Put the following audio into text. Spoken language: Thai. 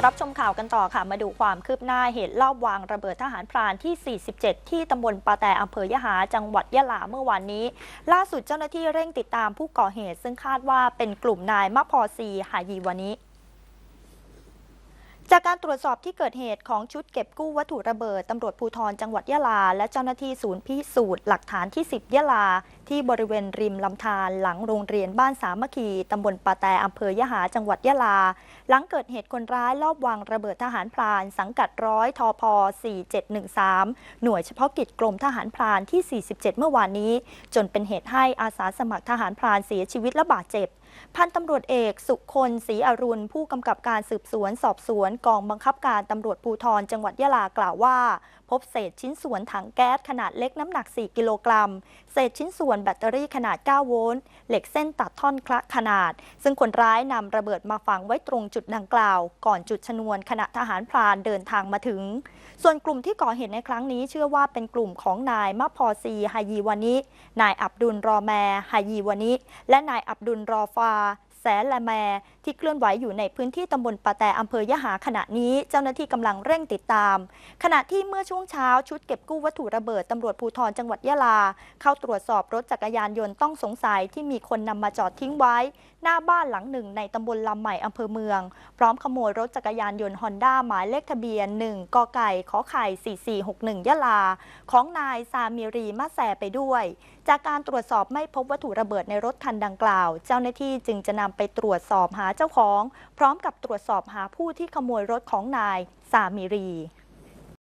มารับชมข่าวกันต่อค่ะ มาดูความคืบหน้าเหตุลอบวางระเบิดทหารพรานที่ 47 ที่ตำบลปาแต่อำเภอยะหาจังหวัดยะลาเมื่อวานนี้ ล่าสุดเจ้าหน้าที่เร่งติดตามผู้ก่อเหตุ ซึ่งคาดว่าเป็นกลุ่มนายมะพอซีหายีวานิจากการตรวจสอบที่เกิดเหตุของชุดเก็บกู้วัตถุระเบิดตำรวจภูธรจังหวัดยะลา และเจ้าหน้าที่ศูนย์พิสูจน์หลักฐานที่ 10 ยะลา ที่บริเวณริมลำธารหลังโรงเรียนบ้านสามัคคีตำบลปาแต่อำเภอยะหาจังหวัดยะลา หลังเกิดเหตุคนร้ายลอบวางระเบิดทหารพราน สังกัดร้อยทอพ4713 หน่วยเฉพาะกิจกรมทหารพรานที่ 47 เมื่อวานนี้ จนเป็นเหตุให้อาสาสมัครทหารพรานเสียชีวิตและบาดเจ็บพันตำรวจเอกสุคนศรีอรุณ ผู้กำกับการสืบสวนสอบสวนกองบังคับการตำรวจภูธรจังหวัดยะลากล่าวว่า พบเศษชิ้นส่วนถังแก๊สขนาดเล็กน้ำหนัก 4 กิโลกรัม เศษชิ้นส่วนแบตเตอรี่ขนาด 9 โวลต์ เหล็กเส้นตัดท่อนคละขนาด ซึ่งคนร้ายนำระเบิดมาฝังไว้ตรงจุดดังกล่าว ก่อนจุดชนวนขณะทหารพรานเดินทางมาถึง ส่วนกลุ่มที่ก่อเหตุในครั้งนี้ เชื่อว่าเป็นกลุ่มของนายมะพอซีฮายีวานิ นายอับดุลรอแมฮายีวานิ และนายอับดุลรอฟา แสนละแมที่เคลื่อนไหวอยู่ในพื้นที่ตำบลปะแต่อำเภอยะหาขณะนี้เจ้าหน้าที่กำลังเร่งติดตาม ขณะที่เมื่อช่วงเช้าชุดเก็บกู้วัตถุระเบิดตำรวจภูธรจังหวัดยะลา เข้าตรวจสอบรถจักรยานยนต์ต้องสงสัยที่มีคนนำมาจอดทิ้งไว้ หน้าบ้านหลังหนึ่งในตำบลลำใหม่อำเภอเมือง พร้อมขโมยรถจักรยานยนต์ฮอนด้าหมายเลขทะเบียน 1กไก่ขอไข่4461 ยะลา ของนายซามิรีมะแซไปด้วย จากการตรวจสอบไม่พบวัตถุระเบิดในรถคันดังกล่าว เจ้าหน้าที่จึงจะนำไปตรวจสอบหาเจ้าของ พร้อมกับตรวจสอบหาผู้ที่ขโมยรถของนายซามิรี